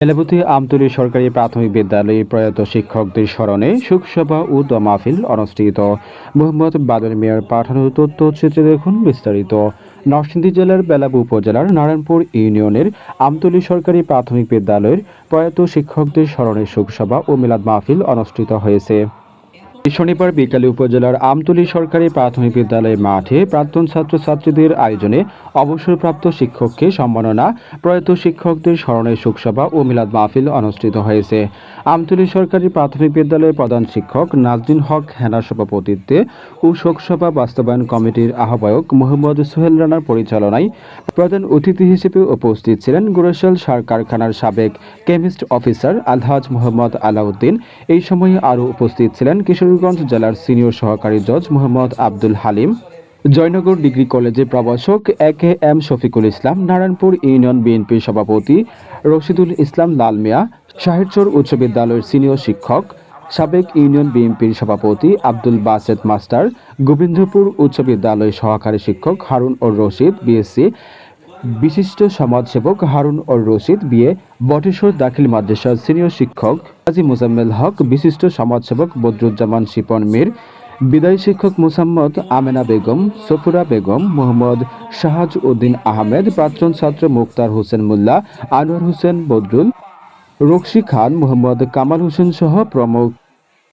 এলাবতী আমতলী সরকারি প্রাথমিক বিদ্যালয়ে প্রয়াত শিক্ষকদের স্মরণে শোকসভা ও দোয়া মাহফিল অনুষ্ঠিত। মোহাম্মদ বাদল মিয়ার পাঠানো তথ্যচিত্রে দেখুন বিস্তারিত। নরসিংদী জেলার বেলাব উপজেলার নারায়ণপুর ইউনিয়নের আমতলী সরকারি প্রাথমিক বিদ্যালয়ের প্রয়াত শিক্ষকদের স্মরণে শোকসভা ও মিলাদ মাহফিল অনুষ্ঠিত হয়েছে। শনিবার বিকালে উপজেলার আমতলী সরকারি প্রাথমিক বিদ্যালয়ের মাঠে প্রাক্তন ছাত্রছাত্রীদের আয়োজনে অবসরপ্রাপ্ত শিক্ষককে সম্মাননা প্রয়াত শিক্ষকদের স্মরণে শোকসভা ও মিলাদ মাহফিল অনুষ্ঠিত হয়েছে। আমতলী সরকারি প্রাথমিক বিদ্যালয়ের প্রধান শিক্ষক নাজদিন হক হেনার সভাপতিত্বে ও শোকসভা বাস্তবায়ন কমিটির আহ্বায়ক মোহাম্মদ সোহেল রানার পরিচালনায় প্রধান অতিথি হিসেবে উপস্থিত ছিলেন গুরেশাল সার কারখানার সাবেক কেমিস্ট অফিসার আলহাজ মোহাম্মদ আলাউদ্দিন। এই সময়ে আরও উপস্থিত ছিলেন কিশোরগঞ্জ জেলার সিনিয়র সহকারী জজ মোহাম্মদ আব্দুল হালিম, জয়নগর ডিগ্রি কলেজের প্রভাষক A K M Shafiqul Islam, Narayanpur union বিএনপির সভাপতি রশিদুল ইসলাম লাল মিয়া, শাহেরচর উচ্চ বিদ্যালয়ের সিনিয়র শিক্ষক, সাবেক ইউনিয়ন বিএনপির সভাপতি আব্দুল বাসেদ মাস্টার, গোবিন্দপুর উচ্চ বিদ্যালয়ের সহকারী শিক্ষক হারুন ও রশিদ, বিএসসি বিশিষ্ট সমাজসেবক হারুন ও রশিদ বিয়ে বটেশ্বর দাখিল মাদ্রাসার সিনিয়র শিক্ষক কাজী মোজাম্মেল হক, বিশিষ্ট সমাজসেবক বদরুজ্জামান শিপন মীর, বিদায়ী শিক্ষক মুসাম্মদ আমেনা বেগম, সফুরা বেগম, মোহাম্মদ শাহাজ উদ্দিন আহমেদ, প্রাক্তন ছাত্র মুক্তার হোসেন মোল্লা, আনোয়ার হোসেন বদরুল, রক্সি খান, মোহাম্মদ কামাল হোসেন সহ প্রমুখ।